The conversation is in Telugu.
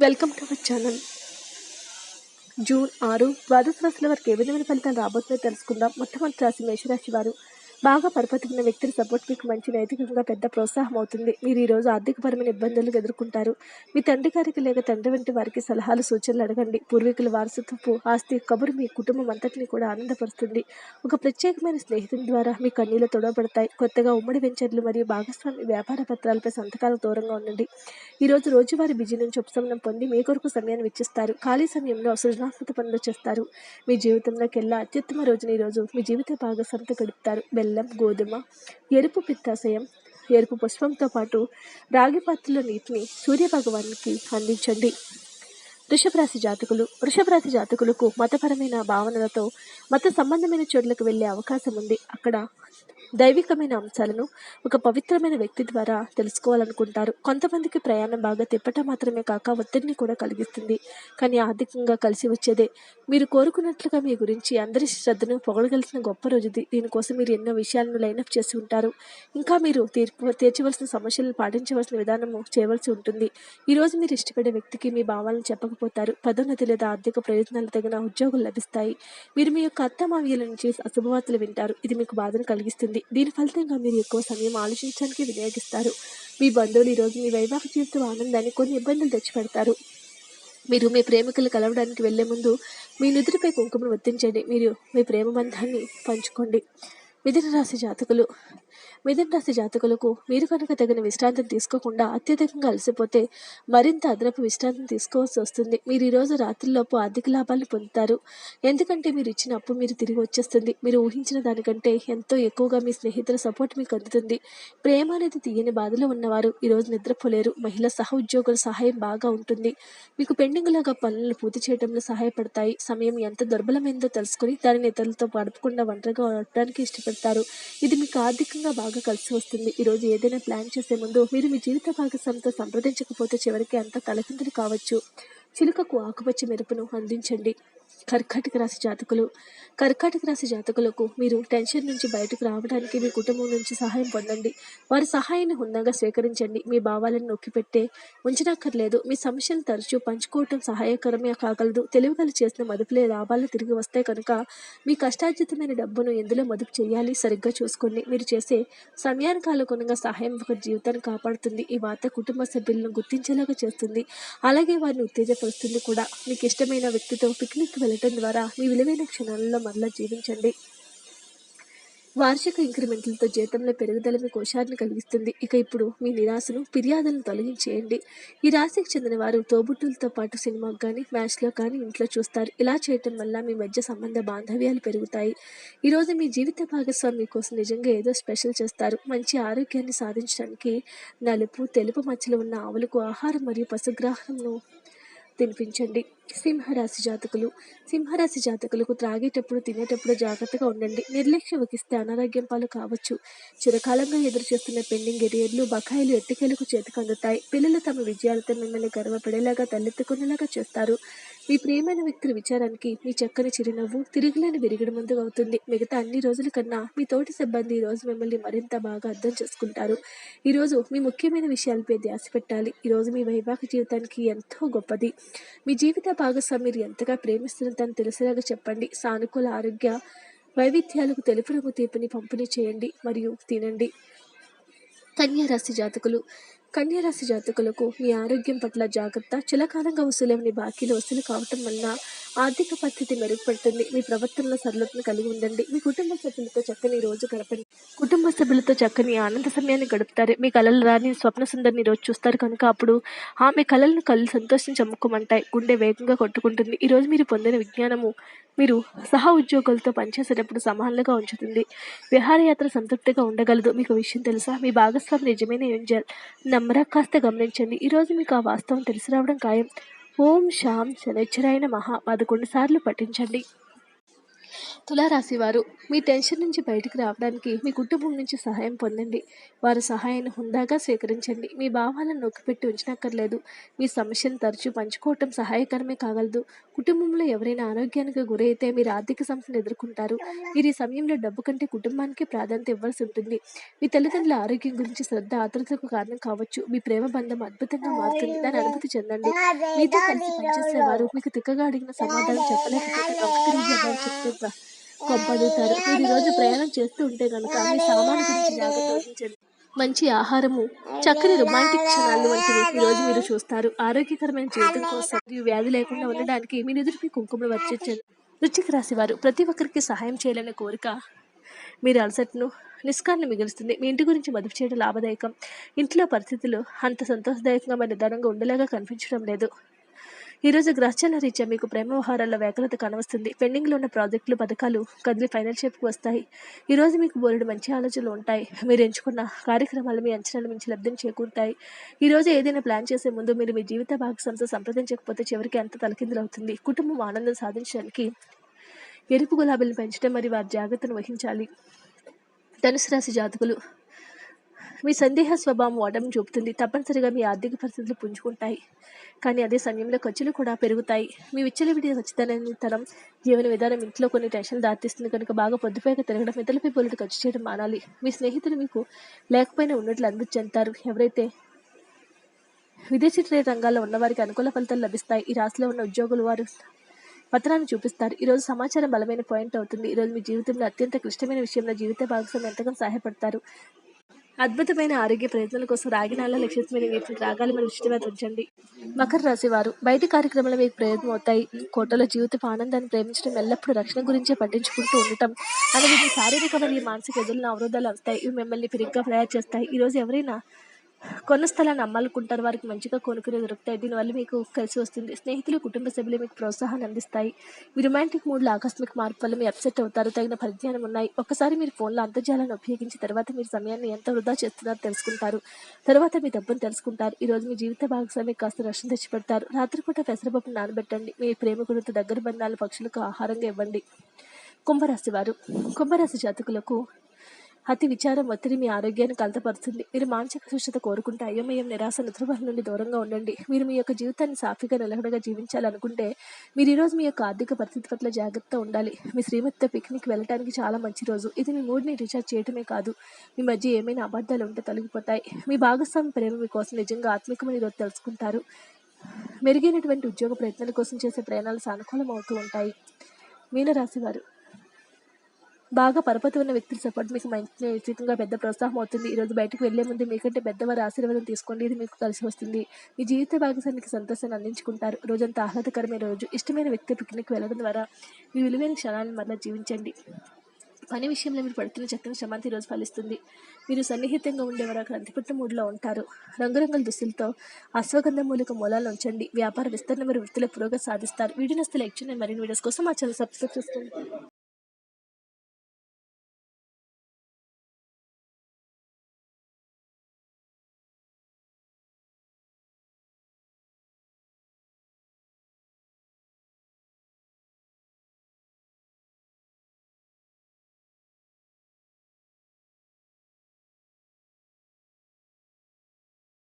Welcome to our channel June ఆరు ద్వాదశ రాశుల వారికి ఏ విధమైన ఫలితాలు రాబోతుందో తెలుసుకుందాం. మొట్టమొదటి రాశి మేషరాశి వారు. బాగా పరపతి ఉన్న వ్యక్తుల సపోర్ట్ మీకు మంచి నైతికంగా పెద్ద ప్రోత్సాహం అవుతుంది. మీరు ఈ రోజు ఆర్థికపరమైన ఇబ్బందులు ఎదుర్కొంటారు. మీ తండ్రి గారికి లేక తండ్రి వంటి వారికి సలహాలు సూచనలు అడగండి. పూర్వీకుల వారసత్వపు ఆస్తి కబురు మీ కుటుంబం అంతటిని కూడా ఆనందపరుస్తుంది. ఒక ప్రత్యేకమైన స్నేహితుని ద్వారా మీ కన్నీళ్ళు తొడవబడతాయి. కొత్తగా ఉమ్మడి వెంచర్లు మరియు భాగస్వామి వ్యాపార పత్రాలపై సంతకాలకు దూరంగా ఉండండి. ఈ రోజు రోజువారీ బిజీ నుంచి ఉపశమనం పొంది మీ కొరకు సమయాన్ని వెచ్చిస్తారు. ఖాళీ సమయంలో సృజనాత్మక పనులు చేస్తారు. మీ జీవితంలోకెల్లా అత్యుత్తమ రోజున ఈ రోజు మీ జీవిత భాగస్వామితో గడుపుతారు. బెల్ల గోధుమ ఎరుపు పిత్తాశయం ఎరుపు పుష్పంతో పాటు రాగి పాత్రలో నీటిని సూర్య భగవానికి అందించండి. వృషభరాశి జాతకులు వృషభరాశి జాతకులకు మతపరమైన భావనలతో మత సంబంధమైన చోట్లకు వెళ్ళే అవకాశం ఉంది. అక్కడ దైవికమైన అంశాలను ఒక పవిత్రమైన వ్యక్తి ద్వారా తెలుసుకోవాలనుకుంటారు. కొంతమందికి ప్రయాణం బాగా తిప్పటం మాత్రమే కాక ఒత్తిడిని కూడా కలిగిస్తుంది. కానీ ఆర్థికంగా కలిసి వచ్చేదే. మీరు కోరుకున్నట్లుగా మీ గురించి అందరి శ్రద్ధను పొగడగలిసిన గొప్ప రోజుది దీనికోసం మీరు ఎన్నో విషయాలను లైనప్ చేసి ఉంటారు. ఇంకా మీరు తీర్పు తీర్చవలసిన సమస్యలను పాటించవలసిన విధానము చేయవలసి ఉంటుంది. ఈ రోజు మీరు ఇష్టపడే వ్యక్తికి మీ భావాలను చెప్పకపోతారు. పదోన్నతి లేదా ఆర్థిక ప్రయోజనాలు తగిన ఉద్యోగులు లభిస్తాయి. మీరు మీ యొక్క అత్తమావ్యుల నుంచి అశుభవార్తలు వింటారు. ఇది మీకు బాధను కలిగిస్తుంది. దీని ఫలితంగా మీరు ఎక్కువ సమయం ఆలోచించడానికి వినియోగిస్తారు. మీ బంధువులు ఈరోజు మీ వైవాహిక జీవితం ఆనందాన్ని కొన్ని ఇబ్బందులు తెచ్చిపెడతారు. మీరు మీ ప్రేమికులు కలవడానికి వెళ్ళే ముందు మీ నిద్రపై కుంకుమను వర్తించండి మీరు మీ ప్రేమ బంధాన్ని పంచుకోండి. మిథున రాశి జాతకులు. మిథున రాశి జాతకులకు మీరు కనుక తగిన విశ్రాంతిని తీసుకోకుండా అత్యధికంగా అలసిపోతే మరింత అదనపు విశ్రాంతిని తీసుకోవాల్సి వస్తుంది. మీరు ఈరోజు రాత్రిలోపు ఆర్థిక లాభాలను పొందుతారు. ఎందుకంటే మీరు ఇచ్చిన అప్పు మీరు తిరిగి వచ్చేస్తుంది. మీరు ఊహించిన దానికంటే ఎంతో ఎక్కువగా మీ స్నేహితుల సపోర్ట్ మీకు అందుతుంది. ప్రేమ అనేది తీయని బాధలో ఉన్నవారు ఈరోజు నిద్రపోలేరు. మహిళా సహ ఉద్యోగుల సహాయం బాగా ఉంటుంది. మీకు పెండింగ్లాగా పనులను పూర్తి చేయడంలో సహాయపడతాయి. సమయం ఎంత దుర్బలమైందో తెలుసుకుని దానిని ఇతరులతో గడపకుండా ఒంటరిగా ఉండడానికి ఇష్టపడతారు. ఇది మీకు ఆర్థికంగా బాగా కలిసి వస్తుంది. ఈరోజు ఏదైనా ప్లాన్ చేసే ముందు మీరు మీ జీవిత భాగస్వామితో సంప్రదించకపోతే చివరికి అంత తలకిందులు కావచ్చు. చిలుకకు ఆకుపచ్చ మెరుపును అందించండి. కర్కాటక రాశి జాతకులు. కర్కాటక రాశి జాతకులకు మీరు టెన్షన్ నుంచి బయటకు రావడానికి మీ కుటుంబం నుంచి సహాయం పొందండి. వారి సహాయాన్ని హుందాగా స్వీకరించండి. మీ భావాలను నొక్కిపెట్టే ఉంచనక్కర్లేదు. మీ సమస్యలు తరచూ పంచుకోవటం సహాయకరమే కాగలదు. తెలివిగల చేసిన మదుపులే లాభాలు తిరిగి వస్తాయి కనుక మీ కష్టార్జితమైన డబ్బును ఎందులో మదుపు చేయాలి సరిగ్గా చూసుకోండి. మీరు చేసే సమయానికి అనుగుణంగా సహాయం ఒక జీవితాన్ని కాపాడుతుంది. ఈ వార్త కుటుంబ సభ్యులను గుర్తించేలాగా చేస్తుంది. అలాగే వారిని ఉత్తేజపరుస్తుంది కూడా. మీకు ఇష్టమైన వ్యక్తితో పిక్నిక్ వెళ్ళటం ద్వారా మీ విలువైన క్షణాలలో మరలా జీవించండి. వార్షిక ఇంక్రిమెంట్లతో జీతంలో పెరుగుదల మీ కోశాన్ని కలిగిస్తుంది. ఇక ఇప్పుడు మీ నిరాశను ఫిర్యాదులను తొలగించేయండి. ఈ రాశికి చెందిన వారు తోబుట్టులతో పాటు సినిమాకు కానీ మ్యాచ్లో కానీ ఇంట్లో చూస్తారు. ఇలా చేయటం వల్ల మీ మధ్య సంబంధ బాంధవ్యాలు పెరుగుతాయి. ఈరోజు మీ జీవిత భాగస్వామి కోసం నిజంగా ఏదో స్పెషల్ చేస్తారు. మంచి ఆరోగ్యాన్ని సాధించడానికి నలుపు తెలుపు మచ్చలు ఉన్న ఆవులకు ఆహారం మరియు పశుగ్రాహంను తినిపించండి. సింహరాశి జాతకులు. సింహరాశి జాతకులకు త్రాగేటప్పుడు తినేటప్పుడు జాగ్రత్తగా ఉండండి. నిర్లక్ష్యం వహిస్తే అనారోగ్యం పాలు కావచ్చు. చిరకాలంగా ఎదురు చేస్తున్న పెండింగ్ ఎరియర్లు బకాయిలు ఎట్టికేలకు చేతికి అందుతాయి పిల్లలు తమ విజయాలతో మిమ్మల్ని గర్వపడేలాగా తలెత్తుకునేలాగా చేస్తారు. మీ ప్రియమైన వ్యక్తుల విచారానికి మీ చక్కని చిరునవ్వు తిరుగులేని విరిగిడి ముందు అవుతుంది. మిగతా అన్ని రోజుల కన్నా మీ తోటి సిబ్బంది ఈ రోజు మిమ్మల్ని మరింత బాగా అర్థం చేసుకుంటారు. ఈరోజు మీ ముఖ్యమైన విషయాలపై ధ్యాస పెట్టాలి. ఈరోజు మీ వైవాహిక జీవితానికి ఎంతో గొప్పది. మీ జీవిత భాగస్వామి మీరు ఎంతగా ప్రేమిస్తున్నదని తెలిసేలాగా చెప్పండి. సానుకూల ఆరోగ్య వైవిధ్యాలకు తెలుపు రంగు తీపిని పంపిణీ చేయండి మరియు తినండి. కన్యారాశి జాతకులు కన్యారాశి జాతకులకు మీ ఆరోగ్యం పట్ల జాగ్రత్త చిలకాలంగా వసూలవని బాకీలు వసూలు కావటం వలన ఆర్థిక పరిస్థితి మెరుగుపడుతుంది. మీ ప్రవర్తనలో సరళతను కలిగి ఉండండి. మీ కుటుంబ సభ్యులతో చక్కని రోజు గడపండి. కుటుంబ సభ్యులతో చక్కని ఆనంద సమయాన్ని గడుపుతారు. మీ కళలు రాని స్వప్న సుందరిని రోజు చూస్తారు కనుక అప్పుడు ఆమె కళలను కళ్ళు సంతోషించి అమ్ముకోమంటాయి. గుండె వేగంగా కొట్టుకుంటుంది. ఈరోజు మీరు పొందిన విజ్ఞానము మీరు సహా ఉద్యోగులతో పనిచేసేటప్పుడు సమానంగా ఉంచుతుంది. విహారయాత్ర సంతృప్తిగా ఉండగలదు. మీకు విషయం తెలుసా? మీ భాగస్వామి నిజమైన ఏంజల్. నమ్మరా కాస్త గమనించండి ఈరోజు మీకు ఆ వాస్తవం తెలిసి రావడం ఖాయం. ఓం శాం శనిచ్చరాయన మహా పదకొండు సార్లు పఠించండి. తులారాశి వారు మీ టెన్షన్ నుంచి బయటకు రావడానికి మీ కుటుంబం నుంచి సహాయం పొందండి. వారి సహాయాన్ని హుందాగా స్వీకరించండి. మీ భావాలను నొక్కిపెట్టి ఉంచనక్కర్లేదు. మీ సమస్యను తరచూ పంచుకోవటం సహాయకరమే కాగలదు. కుటుంబంలో ఎవరైనా ఆరోగ్యానికి గురైతే మీరు ఆర్థిక సమస్యను ఎదుర్కొంటారు. మీరు ఈ సమయంలో డబ్బు కంటే కుటుంబానికి ప్రాధాన్యత ఇవ్వాల్సి ఉంటుంది. మీ తల్లిదండ్రుల ఆరోగ్యం గురించి శ్రద్ధ ఆతృతకు కారణం కావచ్చు. మీ ప్రేమ బంధం అద్భుతంగా మారుతుంది. దాని అనుభూతి చెందండి. మీతో కలిసి పనిచేసేవారు. మీకు తిక్కగా అడిగిన సమాధానం చెప్పలేకపోతే చెప్తుంటారు చెప్తుందా కొంపదుతారు మీరు రోజు ప్రయాణం చేస్తూ ఉంటే కనుక మీ సామాను గురించి జాగ్రత్త వహించండి మంచి ఆహారము చక్కని రొమాంటిక్ క్షణాలు వంటివి ఈ రోజు మీరు చూస్తారు. ఆరోగ్యకరమైన జీవితం కోసం మరియు వ్యాధి లేకుండా ఉండడానికి మీ ఎదురుపై కుంకుమలు వర్చించండి రుచికి రాశి వారు ప్రతి ఒక్కరికి సహాయం చేయాలనే కోరిక మీరు అలసటను నిష్కాన్ని మిగులుస్తుంది. మీ ఇంటి గురించి మదుపు చేయడం లాభదాయకం. ఇంట్లో పరిస్థితులు అంత సంతోషదాయకంగా మరి నిదానంగా ఉండేలాగా కనిపించడం లేదు. ఈరోజు గ్రహచాల రీత్యా మీకు ప్రేమ వ్యవహారాల్లో వేగలత కనవస్తుంది. పెండింగ్లో ఉన్న ప్రాజెక్టులు పథకాలు కదిలి ఫైనల్ షేప్కి వస్తాయి. ఈరోజు మీకు బోలెడు మంచి ఆలోచనలు ఉంటాయి. మీరు ఎంచుకున్న కార్యక్రమాలు మీ అంచనాల మించి లబ్ధం చేకూరుతాయి. ఈరోజు ఏదైనా ప్లాన్ చేసే ముందు మీరు మీ జీవిత భాగస్వామితో సంప్రదించకపోతే చివరికి ఎంత తలకిందులవుతుంది. కుటుంబం ఆనందం సాధించడానికి ఎరుపు గులాబీలను పెంచడం మరియు వారి జాగ్రత్తను వహించాలి. ధనుసు రాశి జాతకులు మీ సందేహ స్వభావం వాడడం చూపుతుంది. తప్పనిసరిగా మీ ఆర్థిక పరిస్థితులు పుంజుకుంటాయి. కానీ అదే సమయంలో ఖర్చులు కూడా పెరుగుతాయి. మీ విచ్చలవిడి ఖచ్చితనం జీవన విధానం ఇంట్లో కొన్ని టెన్షన్లు దారితీస్తుంది. కనుక బాగా పొద్దుపోయాక తిరగడం ఇతరులపై పోలిటి ఖర్చు చేయడం మానాలి. మీ స్నేహితులు మీకు లేకపోయినా ఉన్నట్లు అనుభూతి చెందుతారు ఎవరైతే విదేశీ ట్రేడ్ రంగాల్లో ఉన్నవారికి అనుకూల ఫలితాలు లభిస్తాయి. ఈ రాశిలో ఉన్న ఉద్యోగులు వారు పత్రాన్ని చూపిస్తారు. ఈరోజు సమాచారం బలమైన పాయింట్ అవుతుంది. ఈరోజు మీ జీవితంలో అత్యంత క్లిష్టమైన విషయంలో జీవిత భాగస్వామి ఎంతగా సహాయపడతారు. అద్భుతమైన ఆరోగ్య ప్రయత్నాల కోసం రాగినాల లక్ష్యమైన వీటిని రాగాలు మరియు దృష్టిగా ఉంచండి. మకర రాశి వారు బయటి కార్యక్రమాలు మీకు ప్రయోజనం అవుతాయి. కోటలో జీవిత ఆనందాన్ని ప్రేమించడం ఎల్లప్పుడూ రక్షణ గురించే పట్టించుకుంటూ ఉండటం. అలాగే మీ శారీరక మరియు మానసిక ఎదురున అవరోధాలు అవుతాయి ఇవి మిమ్మల్ని పెరిగ్గా తయారు చేస్తాయి. ఈరోజు ఎవరైనా కొన్న స్థలాన్ని అమ్మాలనుకుంటారు. వారికి మంచిగా కొనుక్కునే దొరుకుతాయి. దీనివల్ల మీకు కలిసి వస్తుంది. స్నేహితులు కుటుంబ సభ్యులు మీకు ప్రోత్సాహాన్ని అందిస్తాయి. మీ రొమాంటిక్ మూడ్లో ఆకస్మిక మార్పు వల్ల మీ అప్సెట్ అవుతారు. తగిన పరిజ్ఞానం ఉన్నాయి. ఒకసారి మీరు ఫోన్లో అంతర్జాలాన్ని ఉపయోగించి తర్వాత మీరు సమయాన్ని ఎంత వృధా చేస్తున్నారో తెలుసుకుంటారు. తర్వాత మీ డబ్బును తెలుసుకుంటారు. ఈ రోజు మీ జీవిత భాగస్వామి కాస్త రక్షణ తెచ్చిపెడతారు. రాత్రిపూట పెసరపప్పు నానబెట్టండి. మీ ప్రేమికుడితో దగ్గర బంధాల పక్షులకు ఆహారంగా ఇవ్వండి. కుంభరాశి వారు. కుంభరాశి జాతకులకు అతి విచారం ఒత్తిడి మీ ఆరోగ్యాన్ని కలతపరుస్తుంది. మీరు మానసిక సుష్టత కోరుకుంటే అయోమయం నిరాశ నిద్రబాల నుండి దూరంగా ఉండండి. మీరు మీ యొక్క జీవితాన్ని సాఫీగా నిలకడగా జీవించాలనుకుంటే మీరు ఈరోజు మీ యొక్క ఆర్థిక పరిస్థితి పట్ల జాగ్రత్త ఉండాలి. మీ శ్రీమతితో పిక్నిక్ వెళ్ళడానికి చాలా మంచి రోజు. ఇది మీ మూడ్ని రీఛార్జ్ చేయటమే కాదు. మీ మధ్య ఏమైనా అబద్ధాలు ఉంటే తొలగిపోతాయి. మీ భాగస్వామి ప్రేమ మీకోసం నిజంగా ఆత్మికమని ఈరోజు తెలుసుకుంటారు. మెరుగైనటువంటి ఉద్యోగ ప్రయత్నాల కోసం చేసే ప్రయాణాలు సానుకూలం అవుతూ ఉంటాయి. మీనరాశి వారు బాగా పరపతి ఉన్న వ్యక్తులు సపోర్ట్ మీకు మంచిగా పెద్ద ప్రోత్సాహం అవుతుంది. ఈరోజు బయటకు వెళ్ళే ముందు మీకంటే పెద్దవారి ఆశీర్వాదం తీసుకోండి. ఇది మీకు కలిసి వస్తుంది. మీ జీవిత భాగస్వానికి సంతోషాన్ని అందించుకుంటారు. రోజంతా ఆహ్లాదకరమైన రోజు. ఇష్టమైన వ్యక్తి పిక్నిక్ వెళ్ళడం ద్వారా మీ విలువైన క్షణాలను మరలా జీవించండి. పని విషయంలో మీరు పడుతున్న చక్కని శ్రమంతి రోజు ఫలిస్తుంది. మీరు సన్నిహితంగా ఉండేవారు. అక్కడ అంతిపుట్ట మూడులో ఉంటారు. రంగురంగుల దుస్తులతో అశ్వగంధ మూలిక మూలాలు ఉంచండి. వ్యాపార విస్తరణ మరియు వృత్తిలో పురోగతి సాధిస్తారు. వీడియో నస్తే లైక్ చేయండి. మరిన్ని వీడియోస్ కోసం మా ఛానల్ సబ్స్క్రైబ్ చేసుకోండి.